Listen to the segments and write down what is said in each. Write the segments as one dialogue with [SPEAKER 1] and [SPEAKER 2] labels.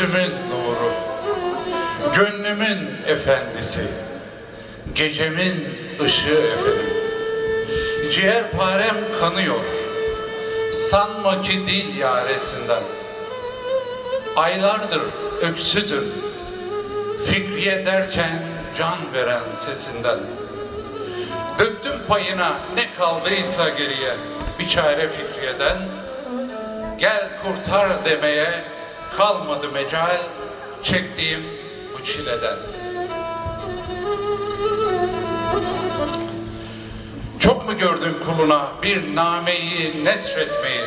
[SPEAKER 1] Gözümün nuru, gönlümün efendisi, gecemin ışığı efendim. Ciğerparem kanıyor, sanma ki dil yaresinden. Aylardır öksüzüm, Fikriye derken can veren sesinden. Döktüm payına ne kaldıysa geriye, bir çare Fikriye'den. Gel kurtar demeye kalmadı mecal çektiğim bu çileden. Çok mu gördün kuluna bir nameyi nesretmeyi?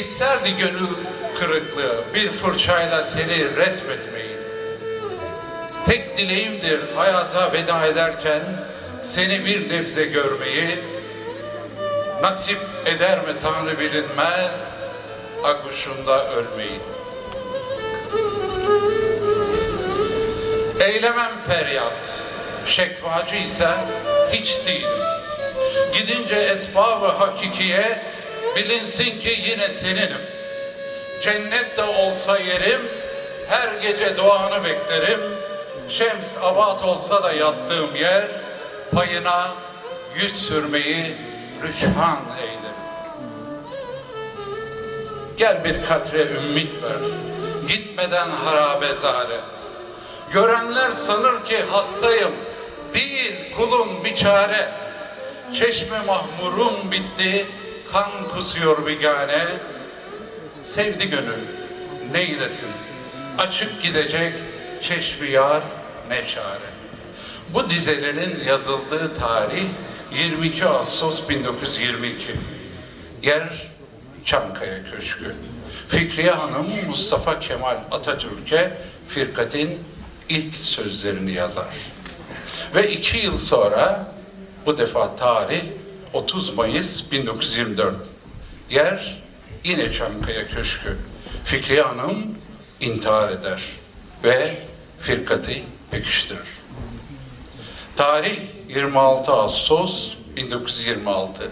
[SPEAKER 1] İsterdi gönül kırıklığı bir fırçayla seni resmetmeyi. Tek dileğimdir hayata veda ederken seni bir nebze görmeyi. Nasip eder mi Tanrı bilinmez akuşunda ölmeyi. Eylemem feryat, şekvacı ise hiç değilim. Gidince esbabı hakikiye bilinsin ki yine seninim. Cennet de olsa yerim, her gece duanı beklerim. Şems abat olsa da yattığım yer, payına yüz sürmeyi rüçhan eylerim. Gel bir katre ümmit ver, gitmeden harabe zare. Görenler sanır ki hastayım, değil kulun bir çare. Çeşme mahmurum bitti, kan kusuyor bigane. Sevdi gönül, neylesin? Açık gidecek çeşmi yar ne çare. Bu dizelerin yazıldığı tarih 22 Ağustos 1922. Yer Çankaya Köşkü. Fikriye Hanım Mustafa Kemal Atatürk'e firkatin ilk sözlerini yazar. Ve iki yıl sonra bu defa tarih 30 Mayıs 1924. Yer yine Çankaya Köşkü. Fikriye Hanım intihar eder ve firkatı pekiştirir. Tarih 26 Ağustos 1926.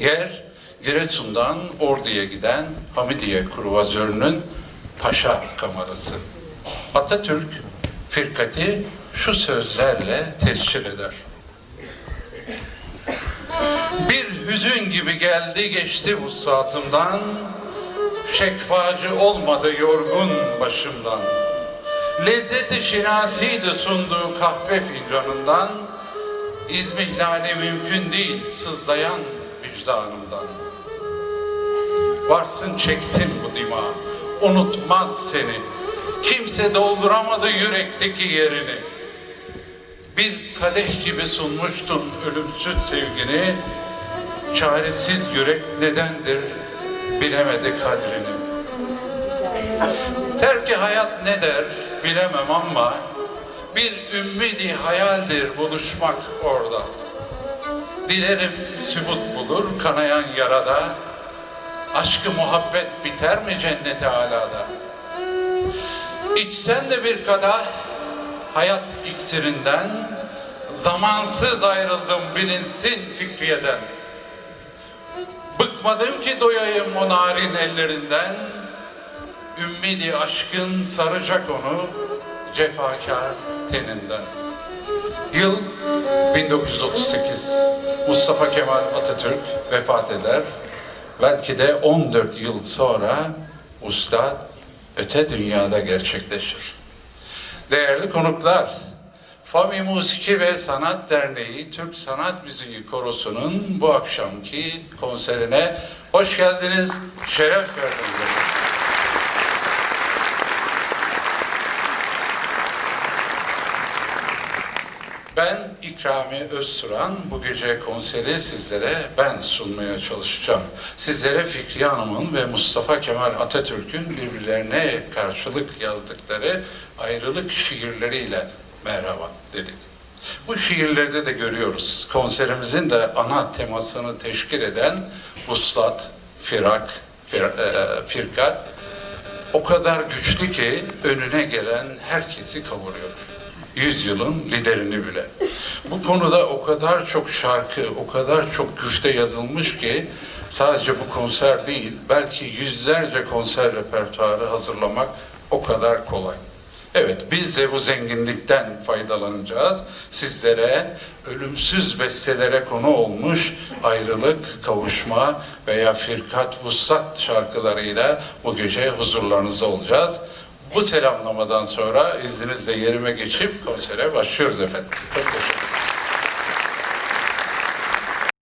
[SPEAKER 1] Yer Giresun'dan Ordu'ya giden Hamidiye Kruvazörü'nün Paşa Kamerası. Atatürk firkati şu sözlerle tescil eder. Bir hüzün gibi geldi geçti bu saatımdan, şekvacı olmadı yorgun başımdan. Lezzeti şinasiydi sunduğu kahve fincanından, İzmihlali mümkün değil sızlayan vicdanımdan. Varsın çeksin bu dima, unutmaz seni. Kimse dolduramadı yürekteki yerini. Bir kadeh gibi sunmuştun ölümsüz sevgini. Çaresiz yürek nedendir bilemedi kadrini. Terki hayat ne der bilemem ama bir ümmidi hayaldir buluşmak orada. Dilerim sübut bulur kanayan yarada. Aşkı muhabbet biter mi cennete alada? İçsen de bir kadeh hayat iksirinden zamansız ayrıldım bilinsin fikriyeden. Bıkmadım ki doyayım o narin ellerinden. Ümmidi aşkın saracak onu cefakar teninden. Yıl 1938. Mustafa Kemal Atatürk vefat eder. Belki de 14 yıl sonra Ustad öte dünyada gerçekleşir. Değerli konuklar, Fami Musiki ve Sanat Derneği Türk Sanat Müziği Korosu'nun bu akşamki konserine hoş geldiniz, şeref verdiniz. İkrami Özturan, bu gece konseri sizlere ben sunmaya çalışacağım. Sizlere Fikriye Hanım'ın ve Mustafa Kemal Atatürk'ün birbirlerine karşılık yazdıkları ayrılık şiirleriyle merhaba dedik. Bu şiirlerde de görüyoruz. Konserimizin de ana temasını teşkil eden Vuslat, Firak, fir, e, Firkat o kadar güçlü ki önüne gelen herkesi kavuruyor yüzyılın liderini bile. Bu konuda o kadar çok şarkı, o kadar çok güfte yazılmış ki sadece bu konser değil, belki yüzlerce konser repertuarı hazırlamak O kadar kolay. Evet, biz de bu zenginlikten faydalanacağız. Sizlere ölümsüz bestelere konu olmuş ayrılık, kavuşma veya firkat, vuslat şarkılarıyla bu gece huzurlarınızda olacağız. Bu selamlamadan sonra izninizle yerime geçip konsere başlıyoruz efendim. Çok teşekkür.